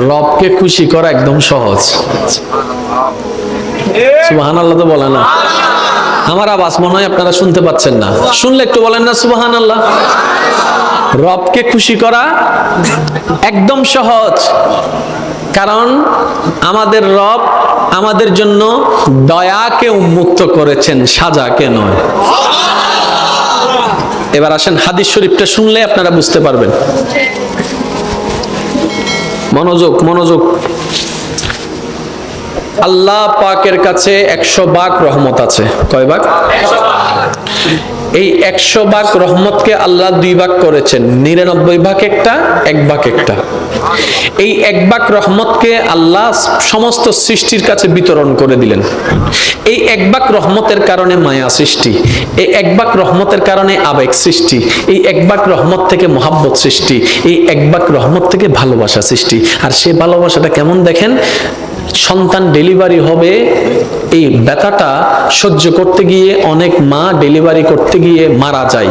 রবকে খুশি করা একদম সহজ। সুবাহান আল্লাহ তো বলে না। আমার আওয়াজ মনে হয় আপনারা শুনতে পাচ্ছেন না। শুনলে একটু বলেন না সুবাহান আল্লাহ রবকে খুশি করা একদম সহজ। কারণ আমাদের রব আমাদের জন্য দয়াকে উন্মুক্ত করেছেন, সাজাকে নয়। এবার আসেন হাদিস শরীফটা শুনলে আপনারা বুঝতে পারবেন। মনোযোগ মনোযোগ। আল্লাহ পাকের কাছে একশো বাক রহমত আছে। কয় বাক? এই একশো বাক রহমতকে আল্লাহ দুই ভাগ করেছেন। নিরানব্বই ভাগ একটা, এক ভাগ একটা। এই এক ভাগ রহমতকে আল্লাহ সমস্ত সৃষ্টির কাছে বিতরণ করে দিলেন। এই এক ভাগ রহমতের কারণে মায়া সৃষ্টি। এই এক ভাগ রহমতের কারণে আবেগ সৃষ্টি। এই এক ভাগ রহমত থেকে মহাব্বত সৃষ্টি। এই এক ভাগ রহমত থেকে ভালোবাসা সৃষ্টি। আর সে ভালোবাসাটা কেমন দেখেন? সন্তান ডেলিভারি হবে, এই ব্যথাটা সহ্য করতে গিয়ে অনেক মা ডেলিভারি করতে গিয়ে মারা যায়।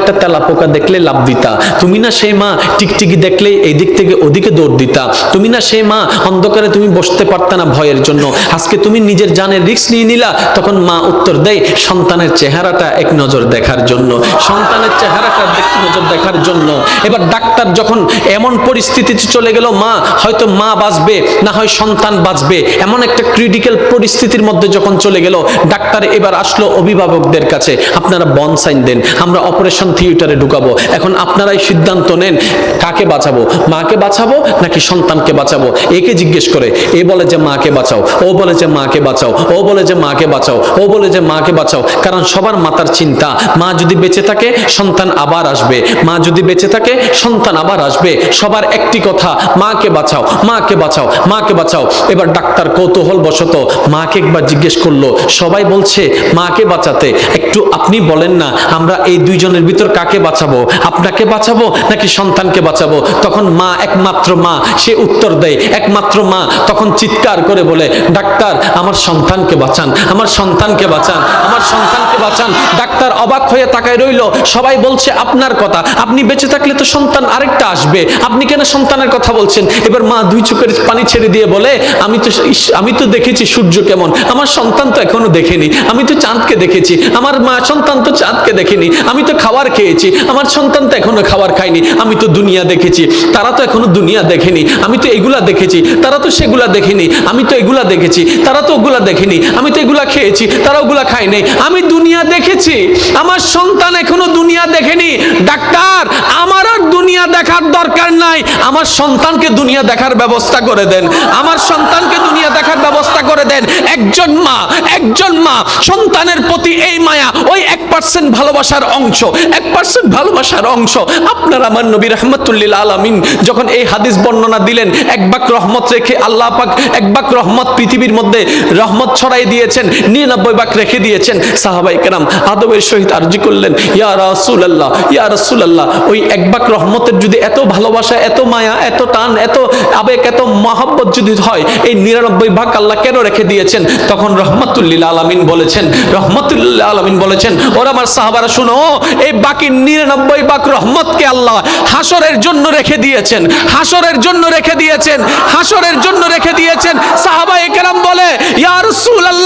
একটা তেলা পোকা দেখলে লাভ দিতা। তুমি না সেই মা টিকটিকি দেখলে এই দিক থেকে ওদিকে দৌড় দিতা। তুমি না সেই মা অন্ধকারে তুমি বসতে পারতা না ভয়ের জন্য। আজকে তুমি নিজের জানের রিস্ক নিয়ে নিলা, তখন মা উত্তর দেয়, সন্তানের চেহারাটা এক নজর দেখার জন্য। সন্তানের চেহারাটা এক নজর দেখার জন্য। এবার ডাক্তার যখন এমন পরিস্থিতিতে চলে গেল, মা, হয়তো মা বাঁচবে, না হয় সন্তান বাঁচবে। এমন একটা ক্রিটিক্যাল পরিস্থিতির মধ্যে যখন চলে গেল, ডাক্তার এবার আসলো অভিভাবকদের কাছে। আপনারা বন সাইন দেন, আমরা অপারেশন থিয়েটারে ঢুকাবো। এখন আপনারাই সিদ্ধান্ত নেন কাকে বাঁচাবো? মাকে বাঁচাবো নাকি সন্তানকে বাঁচাবো? একে জিজ্ঞেস করে, এ বলে যে মাকে বাঁচাও, ও বলে যে মাকে বাঁচাও, ও বলে যে মাকে বাঁচাও, ও বলে যে মাকে বাঁচাও। কারণ সবার মাতার চিন্তা, মা যদি বেঁচে থাকে, সন্তান আবার আসবে। মা যদি বেঁচে থাকে, সন্তান আবার আসবে। সবার একটি কথা, মাকে বাঁচাও মাকে বাঁচাও মাকে বাঁচাও। এবার ডাক্তার কৌতূহল বশত মাকে একবার জিজ্ঞেস করল, সবাই বলছে মাকে বাঁচাতে, একটু আপনি বলেন না, আমরা এই দুইজনের ভিতর কাকে বাঁচাবো? আপনাকে বাঁচাবো নাকি সন্তানকে বাঁচাবো? তখন মা একমাত্র মা, সে উত্তর দেয়। একমাত্র মা তখন চিৎকার করে বলে, ডাক্তার, আমার সন্তানকে বাঁচান, আমার সন্তানকে বাঁচান, আমার সন্তানকে বাঁচান। ডাক্তার অবাক হয়ে তাকায় রইল। সবাই বলছে, আপনার কথা। আপনি বেঁচে থাকলে তো সন্তান আরেকটা আসবে। আপনি কেন সন্তানের কথা বলছেন? এবার মা দুই চোখের পানি ছেড়ে দিয়ে বলে, আমি তো আমি তো দেখেছি সূর্য কেমন। আমার সন্তান তো এখনও দেখেনি। আমি তো চাঁদকে দেখেছি। আমার মা সন্তান তো চাঁদকে দেখেনি। আমি তো খাবার খেয়েছি। আমার সন্তান তো এখনও খাবার খায়নি। আমি তো দুনিয়া দেখেছি। তারা তো এখনও দুনিয়া দেখেনি। আমি তো এগুলা দেখেছি। তারা তো সেগুলা দেখেনি। আমি তো এগুলা দেখেছি। তারা তো ওগুলা দেখেনি। আমি তো এগুলা খেয়েছি। তারা ওগুলা খায়নি আমি দুনিয়া দেখেছি। আমার সন্তান এখনও দুনিয়া দেখেনি। ডাক্তার, আমার আর দুনিয়া দেখার দরকার নাই। আমার সন্তানকে দুনিয়া দেখার ব্যবস্থা করে দেন। আমার সন্তানকে দুনিয়া করে দেন। একজন মা একজন মা, সন্তানের প্রতি এই মায়া, ওই এক পার্সেন্ট ভালোবাসার অংশ, এক পার্সেন্ট ভালোবাসার অংশ। আপনার আমার নবী রহমতুল্লিল আলমিন যখন এই হাদিস বর্ণনা দিলেন, এক বাক রহমত রেখে আল্লাহ পাক এক বাক রহমত পৃথিবীর মধ্যে রহমত ছড়াই দিয়েছেন, নিরানব্বই বাক রেখে দিয়েছেন। সাহাবাই কেরাম আদবের সহিত আরজি করলেন, ইয়া রাসুল আল্লাহ ইয়া রাসুল আল্লাহ ওই এক বাক রহমতের যদি এত ভালোবাসা, এত মায়া, এত টান, এত আবেগ, এত মহাব্বত যদি হয়, এই নিরানব্বই ভাগ আল্লাহ কেন রেখে দিয়েছেন, তখন রহমতুল্লিল আলমিন বলেছেন রহমতুল্লাহ আলমিন বলেছেন, ওরা আমার সাহাবারা শুনো, এই বাকি নিরানব্বই বাক রহমতকে আল্লাহ হাসরের জন্য রেখে দিয়েছেন, হাসরের জন্য রেখে দিয়েছেন, হাসরের জন্য রেখে দিয়েছেন। সাহাবা একেরাম বলে, ইয়া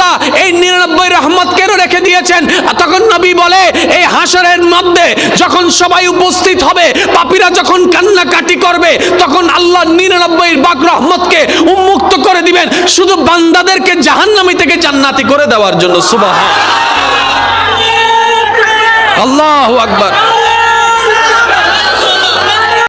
রাসূলুল্লাহ এই নিরানব্বই রহমত কেন রেখে দিয়েছেন? তখন নবী বলে, এই হাসরের মধ্যে যখন সবাই উপস্থিত হবে, পাপীরা যখন কান্নাকাটি করবে, তখন আল্লাহ নিরানব্বই বাক রহমতকে উন্মুক্ত করে দিবেন। শুধু বান্দাদেরকে জাহান্নামী থেকে জান্নাতি করে দেওয়ার জন্য, সুবহান আল্লাহ আকবার।